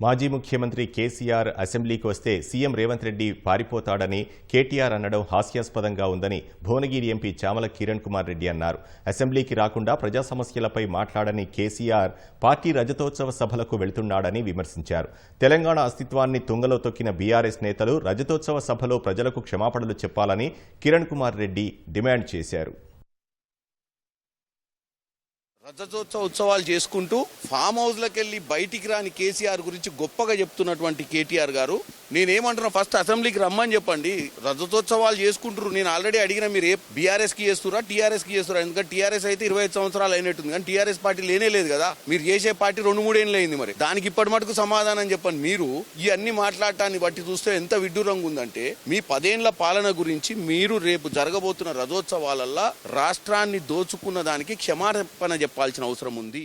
మాజీ ముఖ్యమంత్రి కేసీఆర్ అసెంబ్లీకి వస్తే సీఎం రేవంత్ రెడ్డి పారిపోతాడని కేటీఆర్ అనడం హాస్యాస్పదంగా ఉందని భువనగిరి ఎంపీ చామల కిరణ్ కుమార్ రెడ్డి అన్నారు. అసెంబ్లీకి రాకుండా ప్రజా సమస్యలపై మాట్లాడని కేసీఆర్ పార్టీ రజతోత్సవ సభలకు వెళ్తున్నాడని విమర్శించారు. తెలంగాణ అస్తిత్వాన్ని తుంగలో తొక్కిన బీఆర్ఎస్ నేతలు రజతోత్సవ సభలో ప్రజలకు క్షమాపణలు చెప్పాలని కిరణ్ కుమార్ రెడ్డి డిమాండ్ చేశారు. రజతోత్సవ ఉత్సవాలు చేసుకుంటూ ఫామ్ హౌస్లకు వెళ్ళి బయటికి రాని కేసీఆర్ గురించి గొప్పగా చెప్తున్నటువంటి కేటీఆర్ గారు. నేనేమంటున్నా ఫస్ట్ అసెంబ్లీకి రమ్మని చెప్పండి. రజతోత్సవాలు చేసుకుంటారు నేను ఆల్రెడీ అడిగిన మీరు ఏ బీఆర్ఎస్కి చేస్తురా టీఆర్ఎస్కి చేస్తురా ఎందుకంటే టీఆర్ఎస్ అయితే ఇరవై ఐదు సంవత్సరాలు అయినట్టుంది. కానీ టీఆర్ఎస్ పార్టీ లేనే లేదు కదా. మీరు చేసే పార్టీ రెండు మూడేళ్ళు అయింది మరి. దానికి ఇప్పటి మటుకు సమాధానం చెప్పండి. మీరు ఈ అన్ని మాట్లాడటాన్ని బట్టి చూస్తే ఎంత విడ్డూరంగా ఉందంటే మీ పదేండ్ల పాలన గురించి మీరు రేపు జరగబోతున్న రథోత్సవాలల్లా రాష్ట్రాన్ని దోచుకున్న దానికి క్షమాపణ చెప్పాల్సిన అవసరం ఉంది.